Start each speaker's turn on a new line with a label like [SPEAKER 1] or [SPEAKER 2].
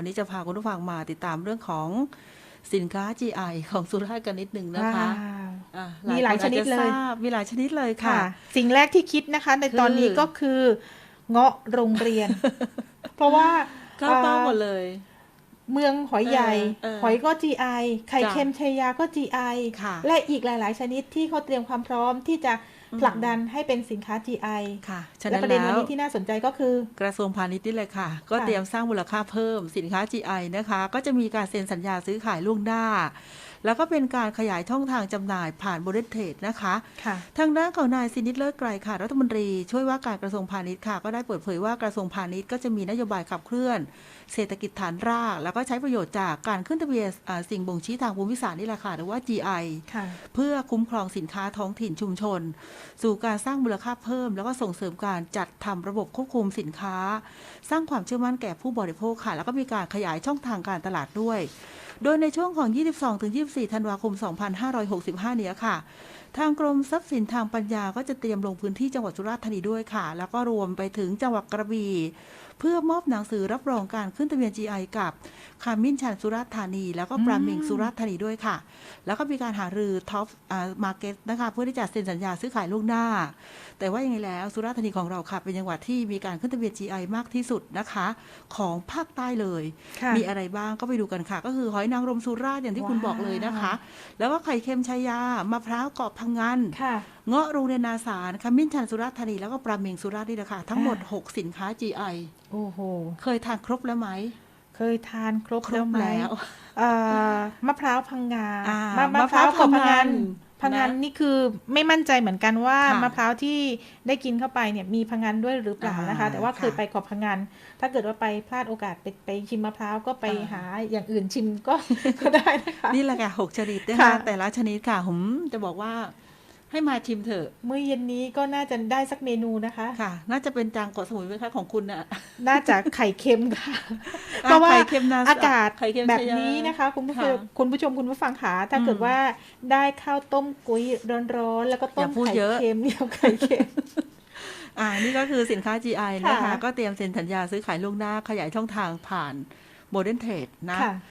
[SPEAKER 1] วันนี้จะพาคุณผู้ฟังมาติดตามเรื่องของสินค้า GI ของสุราษฎร์กันนิดหนึ่งนะคะ
[SPEAKER 2] ว้าว
[SPEAKER 1] อะ
[SPEAKER 2] มีหลาย
[SPEAKER 1] คอจ
[SPEAKER 2] ชนิด
[SPEAKER 1] จะ
[SPEAKER 2] เลย
[SPEAKER 1] ทราบมีหลายชนิดเลยค่ะ
[SPEAKER 2] ค่ะ สิ่งแรกที่คิดนะคะ ในตอนนี้
[SPEAKER 1] คือ
[SPEAKER 2] ก็คือเงาะโรงเรียน เพราะว่า
[SPEAKER 1] เข้าเป้าหมด
[SPEAKER 2] อ่
[SPEAKER 1] เลย
[SPEAKER 2] เมืองหอยใหญ่
[SPEAKER 1] เออเออ
[SPEAKER 2] หอยก็ GI ไข่
[SPEAKER 1] จ้ะ
[SPEAKER 2] เค็มชัยยาก็ GI
[SPEAKER 1] ค่ะ
[SPEAKER 2] และอีกหลาย ๆ ชนิดที่เขาเตรียมความพร้อมที่จะ
[SPEAKER 1] อืม
[SPEAKER 2] ผลักดันให้เป็นสินค้า GI
[SPEAKER 1] ค่ะฉะ
[SPEAKER 2] และ
[SPEAKER 1] นั้น
[SPEAKER 2] ประเด็น
[SPEAKER 1] แล้
[SPEAKER 2] วัน
[SPEAKER 1] ว
[SPEAKER 2] นี้ที่น่าสนใจก็คือ
[SPEAKER 1] กระทรวงพาณิชย์นี่เลยค่ะ ก็
[SPEAKER 2] ค่ะ
[SPEAKER 1] เตรียมสร้างมูลค่าเพิ่มสินค้า GI นะคะ ก็จะมีการเซ็นสัญญาซื้อขายล่วงหน้า แล้วก็เป็นการขยายช่องทางจำหน่ายผ่านบริเทรดนะคะ
[SPEAKER 2] ค่ะ
[SPEAKER 1] ทางด้านของนายสินิตเลิศไกรค่ะ รัฐมนตรีช่วยว่าการกระทรวงพาณิชย์ค่ะ ก็ได้เปิดเผยว่ากระทรวงพาณิชย์ก็จะมีนโยบายขับเคลื่อน เศรษฐกิจฐานราก แล้วก็ใช้ประโยชน์จากการขึ้นทะเบียนอ่าสิ่งบ่งชี้ทางภูมิศาสตร์นี่แหละค่ะหรือว่า GI
[SPEAKER 2] ค่ะ
[SPEAKER 1] เพื่อคุ้มครองสินค้าท้องถิ่นชุมชน สู่การสร้างมูลค่าเพิ่ม แล้วก็ส่งเสริมการจัดทำระบบควบคุมสินค้า สร้างความเชื่อมั่นแก่ผู้บริโภคค่ะ แล้วก็มีการขยายช่องทางการตลาดด้วย โดยในช่วงของ 22-24 ธันวาคม 2565 เนี้ยค่ะ ทางกรมทรัพย์สินทางปัญญาก็จะเตรียมลงพื้นที่จังหวัดสุราษฎร์ธานีด้วยค่ะ แล้วก็รวมไปถึงจังหวัดกระบี่ เพื่อมอบหนังสือรับรองการขึ้นทะเบียน GI กับคามินชันสุราษฎร์ธานี แล้วก็ปรามิงสุราษฎร์ธานีด้วยค่ะ แล้วก็มีการหารือท็อปมาร์เก็ตนะคะเพื่อที่จะเซ็นสัญญาซื้อขายล่วงหน้า แต่ว่ายังไงแล้วสุราษฎร์ธานีของเราค่ะ เป็นจังหวัดที่มีการขึ้นทะเบียน GI มากที่สุดนะคะ ของภาคใต้เลย
[SPEAKER 2] ค่ะ
[SPEAKER 1] มีอะไรบ้างก็ไปดูกันค่ะ ก็คือหอยนางรมสุราษฎร์อย่างที่คุณ
[SPEAKER 2] ว้าว
[SPEAKER 1] บอกเลยนะคะ แล้วก็ไข่เค็มชายามะพร้าวกรอบพังงาน
[SPEAKER 2] ค่ะ
[SPEAKER 1] เงาะโรงเรียนนาสารขมิ้นชันสุราษฎร์ธานีแล้วก็ปลาเมงสุราษฎร์นี่แหละค่ะ ทั้งหมด 6 สินค้า GI
[SPEAKER 2] โอ้โห
[SPEAKER 1] เคยทานครบแล้วไหม
[SPEAKER 2] เคยทานครบ
[SPEAKER 1] ครบ
[SPEAKER 2] ไหม
[SPEAKER 1] แล้ว
[SPEAKER 2] เอ่อมะพร้าวพังงา
[SPEAKER 1] อ่าม
[SPEAKER 2] มะ
[SPEAKER 1] มะ
[SPEAKER 2] มะ
[SPEAKER 1] พ
[SPEAKER 2] พ
[SPEAKER 1] ร้า
[SPEAKER 2] ร้าววกับพังงาน
[SPEAKER 1] พั
[SPEAKER 2] พั
[SPEAKER 1] ง
[SPEAKER 2] ง
[SPEAKER 1] งาน
[SPEAKER 2] งานนี่คือไม่มั่นใจเหมือนกันว่า
[SPEAKER 1] ค่ะ
[SPEAKER 2] มะพร้าวที่ได้กินเข้าไปเนี่ยมีพังงานด้วยหรือเปล่านะคะ
[SPEAKER 1] อ่า
[SPEAKER 2] แต่ว่าเคย
[SPEAKER 1] ค่ะ
[SPEAKER 2] ไปเกาะพังงานถ้าเกิดว่าไปพลาดโอกาสไปไปชิมมะพร้าวก็ไป
[SPEAKER 1] อ่า
[SPEAKER 2] หาอย่างอื่นชิมก็ก็ได้นะคะ
[SPEAKER 1] นี่แหละค่ะหกชนิดนะ
[SPEAKER 2] ค่ะ
[SPEAKER 1] คะแต่ละชนิดค่ะผมจะบอกว่า ให้มาชิมเถอะ
[SPEAKER 2] เมื่อเย็นนี้ก็น่าจะได้สักเมนูนะคะ
[SPEAKER 1] ค่ะ น่าจะเป็นจางเกาะสมุยไหมคะของคุณน่ะ
[SPEAKER 2] น่าจะไข่เค็มค่ะ
[SPEAKER 1] อ่
[SPEAKER 2] เพราะว่า
[SPEAKER 1] ไข่เค็มนา
[SPEAKER 2] อากาศ
[SPEAKER 1] ไข่เค็ม
[SPEAKER 2] แบบ
[SPEAKER 1] ชายา
[SPEAKER 2] นี้นะคะ คุณผู้ชม
[SPEAKER 1] ค่ะ
[SPEAKER 2] คุณผู้ชมคุณผู้ฟังขาถ้า
[SPEAKER 1] อืม
[SPEAKER 2] เกิดว่าได้ข้าวต้มกุ้ยร้อนๆแล้วก็ต้
[SPEAKER 1] อย่ามพูด
[SPEAKER 2] ไข่
[SPEAKER 1] เยอะ
[SPEAKER 2] เค็มเดียวไข่เค็ม
[SPEAKER 1] อ่านี่ก็คือสินค้า GI นะคะ
[SPEAKER 2] ค่ะ
[SPEAKER 1] ก็เตรียมเซ็นสัญญาซื้อขายล่วงหน้าขยายช่องทางผ่านโมเดิร์นเทรดนะ
[SPEAKER 2] ค่ะ